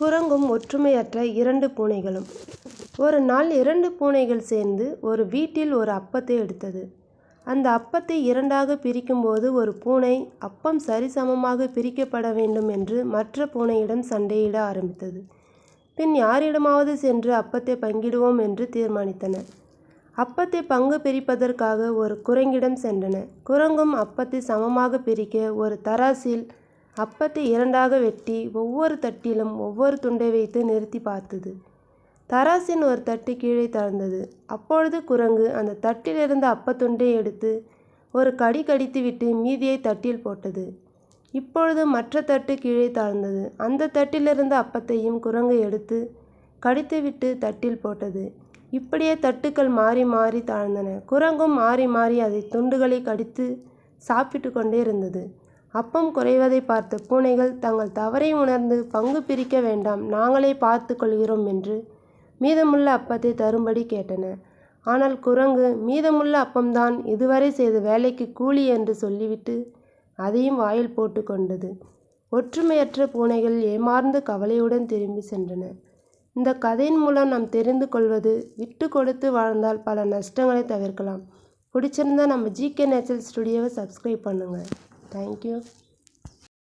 குரங்கும் ஒற்றுமையற்ற இரண்டு பூனைகளும் ஒரு நாள் இரண்டு பூனைகள் சேர்ந்து ஒரு வீட்டில் ஒரு அப்பத்தை எடுத்தது. அந்த அப்பத்தை இரண்டாக பிரிக்கும்போது ஒரு பூனை அப்பம் சரிசமமாக பிரிக்கப்பட வேண்டும் என்று மற்ற பூனையிடம் சண்டையிட ஆரம்பித்தது. பின் யாரிடமாவது சென்று அப்பத்தை பங்கிடுவோம் என்று தீர்மானித்தன. அப்பத்தை பங்கு பிரிப்பதற்காக ஒரு குரங்கிடம் சென்றன. குரங்கும் அப்பத்தை சமமாக பிரிக்க ஒரு தராசில் அப்பத்தை இரண்டாக வெட்டி ஒவ்வொரு தட்டிலும் ஒவ்வொரு துண்டை வைத்து நிறுத்தி பார்த்தது. தராசின் ஒரு தட்டு கீழே தாழ்ந்தது. அப்பொழுது குரங்கு அந்த தட்டிலிருந்த அப்பத்துண்டை எடுத்து ஒரு கடி கடித்துவிட்டு மீதியை தட்டில் போட்டது. இப்பொழுது மற்ற தட்டு கீழே தாழ்ந்தது. அந்த தட்டிலிருந்த அப்பத்தையும் குரங்கு எடுத்து கடித்துவிட்டு தட்டில் போட்டது. இப்படியே தட்டுக்கள் மாறி மாறி தாழ்ந்தன. குரங்கும் மாறி மாறி அதை துண்டுகளை கடித்து சாப்பிட்டுக் கொண்டே இருந்தது. அப்பம் குறைவதைப் பார்த்த பூனைகள் தங்கள் தவறை உணர்ந்து பங்கு பிரிக்க வேண்டாம் நாங்களே பார்த்து கொள்கிறோம் என்று மீதமுள்ள அப்பத்தை தரும்படி கேட்டன. ஆனால் குரங்கு மீதமுள்ள அப்பம்தான் இதுவரை செய்த வேலைக்கு கூலி என்று சொல்லிவிட்டு அதையும் வாயில் போட்டுக்கொண்டது ஒற்றுமையற்ற பூனைகள் ஏமார்ந்து கவலையுடன் திரும்பி சென்றன. இந்த கதையின் மூலம் நாம் தெரிந்து கொள்வது விட்டு கொடுத்து வாழ்ந்தால் பல நஷ்டங்களை தவிர்க்கலாம். பிடிச்சிருந்தா நம்ம ஜிகே நேச்சுரல் ஸ்டுடியோவை சப்ஸ்கிரைப் ಥ್ಯಾಂಕ್ ಯು